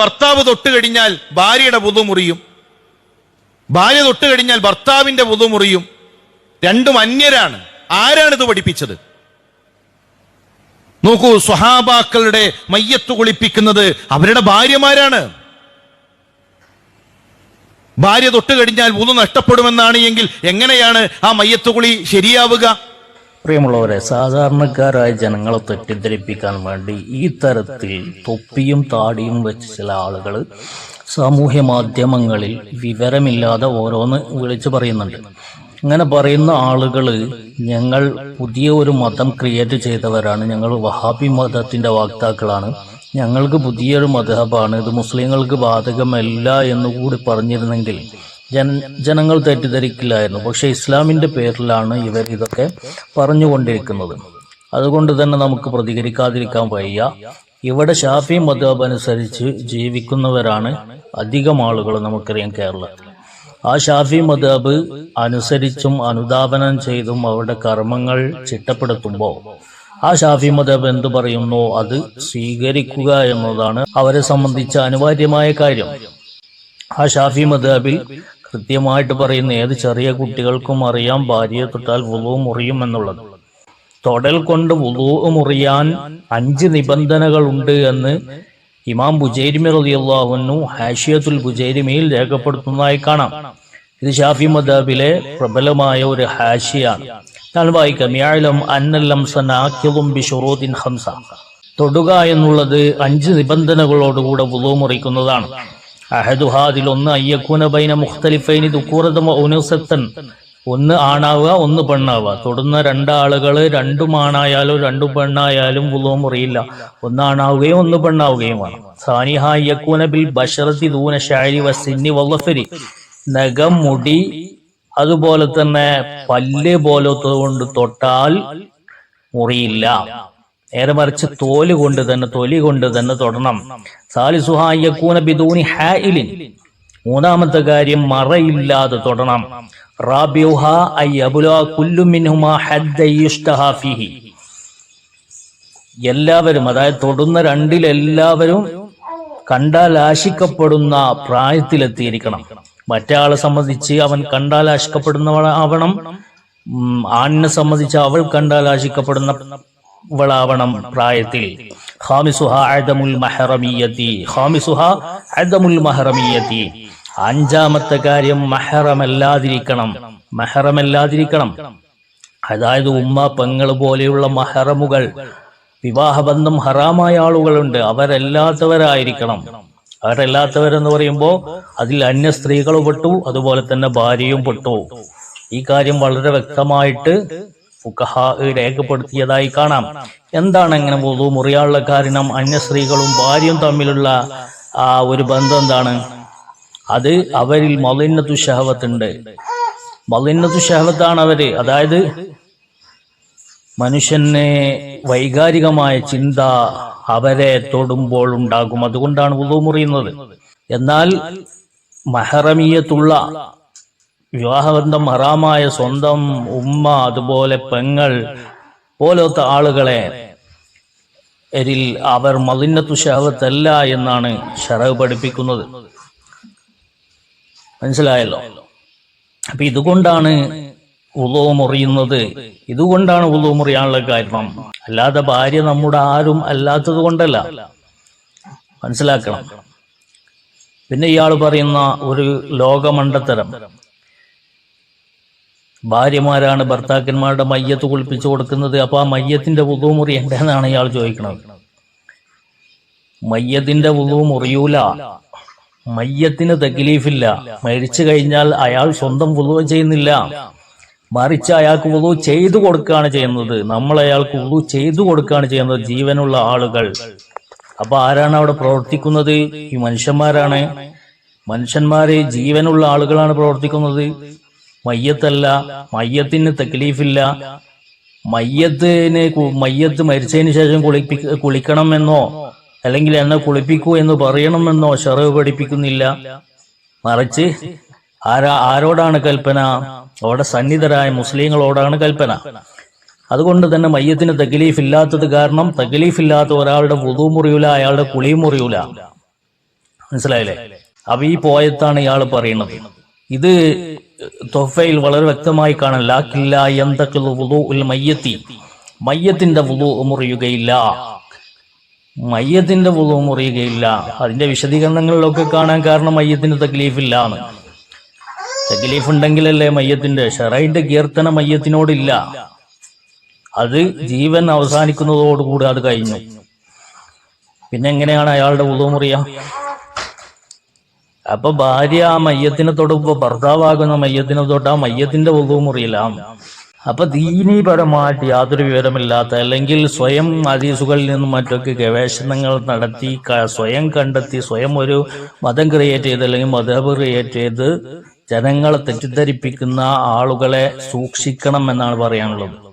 ഭർത്താവ് തൊട്ട് കഴിഞ്ഞാൽ ഭാര്യയുടെ പുതു മുറിയും. ഭാര്യ തൊട്ട് കഴിഞ്ഞാൽ ഭർത്താവിന്റെ പുതു മുറിയും. രണ്ടും അന്യരാണ്. ആരാണ് ഇത് പഠിപ്പിച്ചത്? നോക്കൂ സ്വഹാബാക്കളുടെ മയ്യത്ത് കുളിപ്പിക്കുന്നത് അവരുടെ ഭാര്യമാരാണ്. ഭാര്യ തൊട്ട് കഴിഞ്ഞാൽ പുതു നഷ്ടപ്പെടുമെന്നാണ് എങ്കിൽ എങ്ങനെയാണ് ആ മയ്യത്ത് കുളി ശരിയാവുക? പ്രിയമുള്ളവരെ സാധാരണക്കാരായ ജനങ്ങളെ തെറ്റിദ്ധരിപ്പിക്കാൻ വേണ്ടി ഈ തരത്തിൽ തൊപ്പിയും താടിയും വെച്ച് ചില ആളുകൾ സാമൂഹ്യ മാധ്യമങ്ങളിൽ വിവരമില്ലാതെ ഓരോന്ന് വിളിച്ചു പറയുന്നുണ്ട്. അങ്ങനെ പറയുന്ന ആളുകൾ ഞങ്ങൾ പുതിയ ഒരു മതം ക്രിയേറ്റ് ചെയ്തവരാണ്. ഞങ്ങൾ വഹാബി മതത്തിന്റെ വാക്താക്കളാണ്. ഞങ്ങൾക്ക് പുതിയൊരു മതഹബാണ് ഇത് മുസ്ലിങ്ങൾക്ക് ബാധകമല്ല എന്നുകൂടി പറഞ്ഞിരുന്നെങ്കിൽ ജന ജനങ്ങൾ തെറ്റിദ്ധരിക്കില്ലായിരുന്നു. പക്ഷെ ഇസ്ലാമിന്റെ പേരിലാണ് ഇവർ ഇതൊക്കെ പറഞ്ഞുകൊണ്ടിരിക്കുന്നത്. അതുകൊണ്ട് തന്നെ നമുക്ക് പ്രതികരിക്കാതിരിക്കാൻ വയ്യ. ഇവിടെ ഷാഫി മദ്വാബ് അനുസരിച്ച് ജീവിക്കുന്നവരാണ് അധികം ആളുകൾ നമുക്കറിയാം കേരളത്തിൽ ആ ഷാഫി മദ്വാബ് അനുസരിച്ചും അനുധാപനം ചെയ്തും അവരുടെ കർമ്മങ്ങൾ ചിട്ടപ്പെടുത്തുമ്പോൾ ആ ഷാഫി മതബ് എന്തു പറയുന്നു അത് സ്വീകരിക്കുക എന്നതാണ് അവരെ സംബന്ധിച്ച അനിവാര്യമായ കാര്യം. ആ ഷാഫി മദാബിൽ കൃത്യമായിട്ട് പറയുന്ന ഏത് ചെറിയ കുട്ടികൾക്കും അറിയാം ഭാര്യയെ തൊട്ടാൽ വുളു മുറിയും എന്നുള്ളത്. തൊടൽ കൊണ്ട് വുളു മുറിയാൻ അഞ്ച് നിബന്ധനകളുണ്ട് എന്ന് ഇമാം ബുജൈരിമി റളിയല്ലാഹുവിനു ഹാഷിയത്തുൽ ബുജൈരിമിയിൽ രേഖപ്പെടുത്തുന്നതായി കാണാം. ഇത് ഷാഫി മദാബിലെ പ്രബലമായ ഒരു ഹാഷിയാണ്. ഞാൻ വായിക്കാം യാഴലം അന്നല്ലം സനാഖ്യവും ബിഷുറൂദിൻ ഹംസ തൊടുക എന്നുള്ളത് അഞ്ച് നിബന്ധനകളോടുകൂടെ വുളു മുറിക്കുന്നതാണ്. അഹദുഹാ ഒന്ന് അയ്യക്കൂന ബൈന മുഖ്തലിഫൈനി ദുക്കൂറതം ഉനുസത്തൻ. ഒന്ന് ആണാവുക ഒന്ന് പെണ്ണാവുക. തുടർന്ന് രണ്ടാളുകൾ രണ്ടും ആണായാലും രണ്ടും പെണ്ണായാലും പുതുവും മുറിയില്ല. ഒന്ന് ആണാവുകയും ഒന്ന് പെണ്ണാവുകയുമാണ് സാനിഹ അയ്യക്കൂന ബിൽ ബഷറത്തി ദൂന ഷാരി വസിന്നി വല്ലഫരി നഖം മുടി അതുപോലെ തന്നെ പല്ല് പോലത്തത് കൊണ്ട് തൊട്ടാൽ മുറിയില്ല. നേരെ മറിച്ച് തോൽ കൊണ്ട് തന്നെ തൊലി കൊണ്ട് തന്നെ തൊടണം. സാലിസുഹായ്യക്കൂന ബിദൂനി ഹാഇലിൻ. മൂന്നാമത്തെ കാര്യം മറയില്ലാതെ തൊടണം. ഹദ്ദ എല്ലാവരും അതായത് തൊടുന്ന രണ്ടിലെല്ലാവരും കണ്ടാൽ ആശിക്കപ്പെടുന്ന പ്രായത്തിലെത്തിയിരിക്കണം. മറ്റേ സംബന്ധിച്ച് അവൻ കണ്ടാൽ ആശിക്കപ്പെടുന്നവൾ ആവണം. ആണിനെ സംബന്ധിച്ച് അവൾ കണ്ടാൽ ആശിക്കപ്പെടുന്നവളാവണം പ്രായത്തിൽ. അദമുൽ മഹറമിയത്തി. അദമുൽ മഹറമിയത്തി. അഞ്ചാമത്തെ കാര്യം മഹറമല്ലാതിരിക്കണം. മഹറമല്ലാതിരിക്കണം. അതായത് ഉമ്മ പെങ്ങൾ പോലെയുള്ള മഹറമുകൾ. വിവാഹബന്ധം ഹറാമായ ആളുകളുണ്ട്. അവരല്ലാത്തവരായിരിക്കണം. അവരല്ലാത്തവരെന്ന് പറയുമ്പോൾ അതിൽ അന്യ സ്ത്രീകൾ പെട്ടു അതുപോലെ തന്നെ ഭാര്യയും പെട്ടു. ഈ കാര്യം വളരെ വ്യക്തമായിട്ട് ഫുഖഹ രേഖപ്പെടുത്തിയതായി കാണാം. എന്താണ് അങ്ങനെ പൊതു മുറിയാനുള്ള കാരണം? അന്യ സ്ത്രീകളും ഭാര്യയും തമ്മിലുള്ള ആ ഒരു ബന്ധം എന്താണ്? അത് അവരിൽ മലിന്നത്തു ഷഹവത്തുണ്ട് മലിന്നത്തു ഷഹവത്താണ് അവർ. അതായത് മനുഷ്യനെ വൈകാരികമായ ചിന്ത അവരെ തൊടുമ്പോൾ ഉണ്ടാകും. അതുകൊണ്ടാണ് ഉളു മുറിയുന്നത്. എന്നാൽ മഹറമീയത്തുള്ള വിവാഹബന്ധം ഹറാമായ സ്വന്തം ഉമ്മ അതുപോലെ പെങ്ങൾ പോലത്തെ ആളുകളെ എരിൽ അവർ മദിന്നത്തു ഷഹവത്തല്ല എന്നാണ് ഷറവ് പഠിപ്പിക്കുന്നത്. മനസ്സിലായല്ലോ? അപ്പൊ ഇതുകൊണ്ടാണ് ഉളു മുറിയുന്നത്. ഇതുകൊണ്ടാണ് ഉളു മുറിയാനുള്ള കാരണം. അല്ലാതെ ഭാര്യ നമ്മുടെ ആരും അല്ലാത്തത് കൊണ്ടല്ല. മനസ്സിലാക്കണം. പിന്നെ ഇയാൾ പറയുന്ന ഒരു ലോകമണ്ടത്തരം ഭാര്യമാരാണ് ഭർത്താക്കന്മാരുടെ മയ്യത്ത് കുളിപ്പിച്ചു കൊടുക്കുന്നത്. അപ്പൊ ആ മയ്യത്തിന്റെ ഉളു മുറിയണ്ടെന്നാണ് ഇയാൾ ചോദിക്കുന്നത് മയ്യത്തിന്റെ ഉളു മുറിയൂല. മയ്യത്തിന് തക്ലീഫില്ല. മരിച്ചു കഴിഞ്ഞാൽ അയാൾ സ്വന്തം വുളു ചെയ്യുന്നില്ല. മറിച്ച് അയാൾക്ക് വുളു ചെയ്തു കൊടുക്കുകയാണ് ചെയ്യുന്നത്. നമ്മൾ അയാൾക്ക് വുളു ചെയ്തു കൊടുക്കുകയാണ് ചെയ്യുന്നത്. ജീവനുള്ള ആളുകൾ. അപ്പൊ ആരാണ് അവിടെ പ്രവർത്തിക്കുന്നത്? ഈ മനുഷ്യന്മാരാണ്. മനുഷ്യന്മാരെ ജീവനുള്ള ആളുകളാണ് പ്രവർത്തിക്കുന്നത്. മയ്യത്തല്ല മയ്യത്തിന് തക്ലീഫില്ല. മയ്യത്തിന് മയ്യത്ത് മരിച്ചതിന് ശേഷം കുളിപ്പി കുളിക്കണമെന്നോ അല്ലെങ്കിൽ എന്നെ കുളിപ്പിക്കൂ എന്ന് പറയണമെന്നോ ഷെറവ് പഠിപ്പിക്കുന്നില്ല. മറിച്ച് ആരാ ആരോടാണ് കൽപ്പന? അവിടെ സന്നിധരായ മുസ്ലിങ്ങളോടാണ് കൽപ്പന. അതുകൊണ്ട് തന്നെ മയ്യത്തിന് തകലീഫ് ഇല്ലാത്തത് കാരണം തകലീഫ് ഇല്ലാത്ത ഒരാളുടെ വുതു മുറിയൂല അയാളുടെ കുളിയും മുറിയൂല. മനസ്സിലായില്ലേ? അപ്പൊ ഈ പോയത്താണ് ഇയാൾ പറയുന്നത്. ഇത് തൊഫയിൽ വളരെ വ്യക്തമായി കാണാൻ ലാക്കില്ല എന്തൊക്കെ മയ്യത്തി. മയ്യത്തിന്റെ വുളു മുറിയുകയില്ല. മയ്യത്തിന്റെ വുളു മുറിയുകയില്ല. അതിന്റെ വിശദീകരണങ്ങളിലൊക്കെ കാണാൻ കാരണം മയ്യത്തിന് തക്ലീഫില്ല എന്ന് തക്ലീഫ് ഉണ്ടെങ്കിലല്ലേ മയ്യത്തിന്റെ? ഷെറൈന്റെ കീർത്തന മയ്യത്തിനോടില്ല. അത് ജീവൻ അവസാനിക്കുന്നതോടുകൂടി അത് കഴിഞ്ഞു. പിന്നെ എങ്ങനെയാണ് അയാളുടെ ഉളുമുറിയ മുറിയ? അപ്പൊ ഭാര്യ ആ മയ്യത്തിനെ തൊടുമ്പോ ഭർത്താവാകുന്ന മയ്യത്തിനെ തൊട്ട് ആ മയ്യത്തിന്റെ വുളു മുറിയിലാം. അപ്പൊ ദീനീപരമായിട്ട് യാതൊരു വിവരമില്ലാത്ത അല്ലെങ്കിൽ സ്വയം ഹദീസുകളിൽ നിന്നും മറ്റൊക്കെ ഗവേഷണങ്ങൾ നടത്തി സ്വയം കണ്ടെത്തി സ്വയം ഒരു മതം ക്രിയേറ്റ് ചെയ്ത് അല്ലെങ്കിൽ മതബ് ക്രിയേറ്റ് ചെയ്ത് ജനങ്ങളെ തെറ്റിദ്ധരിപ്പിക്കുന്ന ആളുകളെ സൂക്ഷിക്കണം എന്നാണ് പറയാനുള്ളത്.